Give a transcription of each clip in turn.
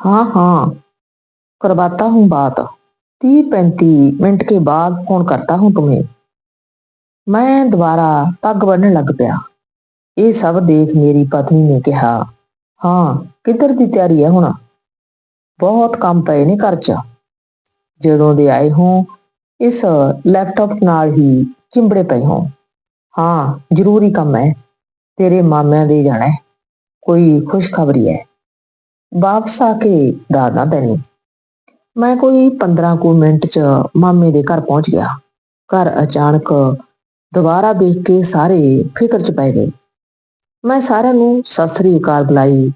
हाँ हाँ करवाता हूँ बात तीस पैंतीस मिनट के बाद फोन करता हूँ तुम्हें ਮੈਂ ਦੁਬਾਰਾ ਪੱਗ ਬੰਨਣ ਲੱਗ ਪਿਆ ਇਹ ਸਭ ਦੇਖ ਮੇਰੀ ਪਤਨੀ ਨੇ ਕਿਹਾ ਹਾਂ ਕਿੱਧਰ ਦੀ ਤਿਆਰੀ ਹੈ ਹੁਣ ਬਹੁਤ ਕੰਮ ਪਏ ਨੇ ਘਰ 'ਚ ਜਦੋਂ ਦੇ ਆਏ ਹੋ ਇਸ ਲੈਪਟਾਪ ਨਾਲ ਹੀ ਚਿੰਬੜੇ ਪਏ ਹੋ ਹਾਂ ਜ਼ਰੂਰੀ ਕੰਮ ਹੈ ਤੇਰੇ ਮਾਮਿਆਂ ਦੇ ਜਾਣਾ ਹੈ ਕੋਈ ਖੁਸ਼ਖਬਰੀ ਹੈ ਵਾਪਸ ਆ ਕੇ ਦੱਸਦਾ ਤੈਨੂੰ। ਮੈਂ ਕੋਈ 15 ਕੁ ਮਿੰਟ 'ਚ ਮਾਮੇ ਦੇ ਘਰ ਪਹੁੰਚ ਗਿਆ। ਘਰ ਅਚਾਨਕ ਦੁਬਾਰਾ ਵੇਖ ਕੇ ਸਾਰੇ ਫਿਕਰ 'ਚ ਪੈ ਗਏ। ਮੈਂ ਸਾਰਿਆਂ ਨੂੰ ਸਤਿ ਸ੍ਰੀ ਅਕਾਲ ਬੁਲਾਈ,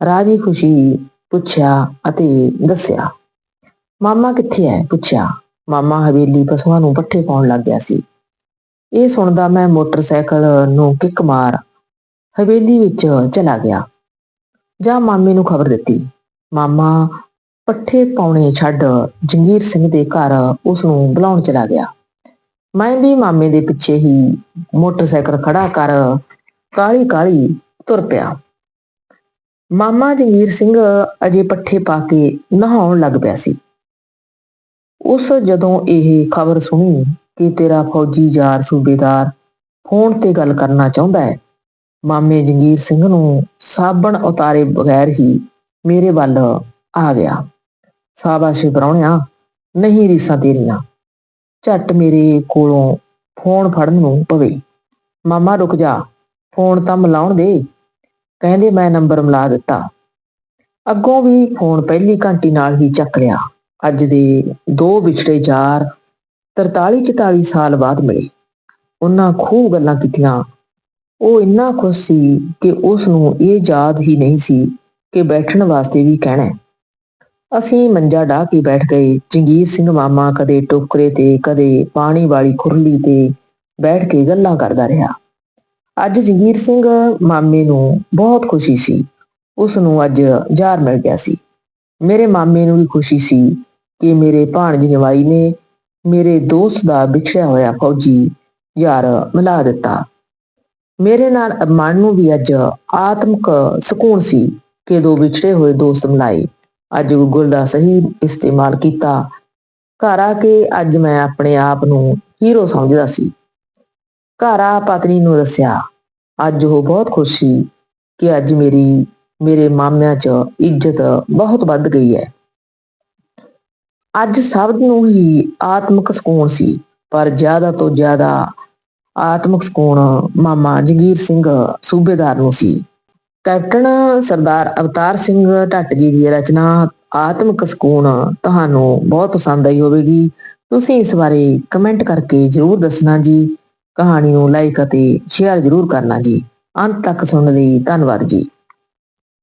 ਰਾਜੀ ਖੁਸ਼ੀ ਪੁੱਛਿਆ ਅਤੇ ਦੱਸਿਆ, ਮਾਮਾ ਕਿੱਥੇ ਹੈ ਪੁੱਛਿਆ। ਮਾਮਾ ਹਵੇਲੀ ਪਸ਼ੂਆਂ ਨੂੰ ਪੱਠੇ ਪਾਉਣ ਲੱਗ ਗਿਆ ਸੀ। ਇਹ ਸੁਣਦਾ ਮੈਂ ਮੋਟਰਸਾਈਕਲ ਨੂੰ ਕਿੱਕ ਮਾਰ ਹਵੇਲੀ ਵਿੱਚ ਚਲਾ ਗਿਆ। ਜਾਂ ਮਾਮੇ ਨੂੰ ਖਬਰ ਦਿੱਤੀ। ਮਾਮਾ ਪੱਠੇ ਪਾਉਣੇ ਛੱਡ ਜੰਗੀਰ ਸਿੰਘ ਦੇ ਘਰ ਉਸ ਨੂੰ ਬੁਲਾਉਣ ਚਲਾ ਗਿਆ। ਮੈਂ ਵੀ ਮਾਮੇ ਦੇ ਪਿੱਛੇ ਹੀ ਮੋਟਰਸਾਈਕਲ ਖੜਾ ਕਰ ਕਾਲੀ ਕਾਲੀ ਤੁਰ ਪਿਆ। ਮਾਮਾ ਜੰਗੀਰ ਸਿੰਘ ਅਜੇ ਪੱਠੇ ਪਾ ਕੇ ਨਹਾਉਣ ਲੱਗ ਪਿਆ ਸੀ। ਉਸ ਜਦੋਂ ਇਹ ਖਬਰ ਸੁਣੀ ਕਿ ਤੇਰਾ ਫੌਜੀ ਯਾਰ ਸੂਬੇਦਾਰ ਫੋਨ ਤੇ ਗੱਲ ਕਰਨਾ ਚਾਹੁੰਦਾ ਹੈ ਮਾਮੇ ਜੰਗੀਰ ਸਿੰਘ ਨੂੰ ਸਾਬਣ ਉਤਾਰੇ ਬਗੈਰ ਹੀ ਮੇਰੇ ਵੱਲ ਆ ਗਿਆ। ਸਾਬਾਸ਼ ਬਰਾਉਣਿਆ ਨਹੀਂ ਰੀਸਾਂ ਤੇਰੀਆਂ। ਝੱਟ ਮੇਰੇ ਕੋਲੋਂ ਫੋਨ ਫੜਨ ਨੂੰ ਪਵੇ। ਮਾਮਾ ਰੁਕ ਜਾ, ਫੋਨ ਤਾਂ ਮਿਲਾਉਣ ਦੇ। ਕਹਿੰਦੇ ਮੈਂ ਨੰਬਰ ਮਿਲਾ ਦਿੱਤਾ। ਅੱਗੋਂ ਵੀ ਫੋਨ ਪਹਿਲੀ ਘੰਟੀ ਨਾਲ ਹੀ ਚੱਕ ਲਿਆ। ਅੱਜ ਦੇ ਦੋ ਵਿਛੜੇ ਯਾਰ 43 44 ਸਾਲ ਬਾਅਦ ਮਿਲੇ। ਉਹਨਾਂ ਖੂਬ ਗੱਲਾਂ ਕੀਤੀਆਂ ਉਹ ਇੰਨਾ ਖੁਸ਼ ਸੀ ਕਿ ਉਸ ਨੂੰ ਇਹ ਯਾਦ ਹੀ ਨਹੀਂ ਸੀ ਕਿ ਬੈਠਣ ਵਾਸਤੇ ਵੀ ਕਹਿਣਾ ਹੈ। ਅਸੀਂ ਮੰਜਾ ਢਾ ਕੇ ਬੈਠ ਗਏ, ਜੰਗੀਰ ਸਿੰਘ ਮਾਮਾ ਕਦੇ ਟੋਕਰੇ ਤੇ, ਕਦੇ ਪਾਣੀ ਵਾਲੀ ਖੁਰਲੀ ਤੇ ਬੈਠ ਕੇ ਗੱਲਾਂ ਕਰਦਾ ਰਿਹਾ। ਅੱਜ ਜੰਗੀਰ ਸਿੰਘ ਮਾਮੇ ਨੂੰ ਬਹੁਤ ਖੁਸ਼ੀ ਸੀ। ਉਸ ਨੂੰ ਅੱਜ ਯਾਰ ਮਿਲ ਗਿਆ ਸੀ। ਮੇਰੇ ਮਾਮੇ ਨੂੰ ਵੀ ਖੁਸ਼ੀ ਸੀ ਕਿ ਮੇਰੇ ਭਾਣਜ ਜਵਾਈ ਨੇ ਮੇਰੇ ਦੋਸਤ ਦਾ ਵਿਛੜਿਆ ਹੋਇਆ ਫੌਜੀ ਯਾਰ ਮਿਲਾ ਦਿੱਤਾ। ਮੇਰੇ ਨਾਲ ਮਨ ਨੂੰ ਵੀ ਅੱਜ ਆਤਮਿਕ ਸਕੂਨ ਸੀ ਕਿ ਦੋ ਵਿਛੜੇ ਹੋਏ ਦੋਸਤ ਮਿਲਾਏ ਅੱਜ ਗੂਗਲ ਦਾ ਸਹੀ ਇਸਤੇਮਾਲ ਕੀਤਾ। ਘਰ ਆ ਕੇ ਅੱਜ ਮੈਂ ਆਪਣੇ ਆਪ ਨੂੰ ਹੀਰੋ ਸਮਝਦਾ ਸੀ। ਘਰ ਆ ਪਤਨੀ ਨੂੰ ਦੱਸਿਆ, ਅੱਜ ਉਹ ਬਹੁਤ ਖੁਸ਼ ਸੀ ਕਿ ਅੱਜ ਮੇਰੀ, ਮੇਰੇ ਮਾਮਿਆਂ 'ਚ ਇੱਜ਼ਤ ਬਹੁਤ ਵੱਧ ਗਈ ਹੈ। ਅੱਜ ਸਭ ਨੂੰ ਹੀ ਆਤਮਿਕ ਸਕੂਨ ਸੀ, ਪਰ ਜ਼ਿਆਦਾ ਤੋਂ ਜ਼ਿਆਦਾ ਆਤਮਿਕ ਸਕੂਨ ਮਾਮਾ ਜਗੀਰ ਸਿੰਘ ਸੂਬੇਦਾਰ ਨੂੰ ਸੀ। ਕੈਪਟਨ ਸਰਦਾਰ ਅਵਤਾਰ ਸਿੰਘ ਢੱਟ ਜੀ ਦੀ ਰਚਨਾ ਆਤਮਿਕ ਸਕੂਨ ਤੁਹਾਨੂੰ ਬਹੁਤ ਪਸੰਦ ਆਈ ਹੋਵੇਗੀ। ਤੁਸੀਂ ਇਸ ਬਾਰੇ ਕਮੈਂਟ ਕਰਕੇ ਜਰੂਰ ਦੱਸਣਾ ਜੀ। ਕਹਾਣੀ ਨੂੰ ਲਾਈਕ ਅਤੇ ਸ਼ੇਅਰ ਜਰੂਰ ਕਰਨਾ ਜੀ। ਅੰਤ ਤੱਕ ਸੁਣਨ ਲਈ ਧੰਨਵਾਦ ਜੀ।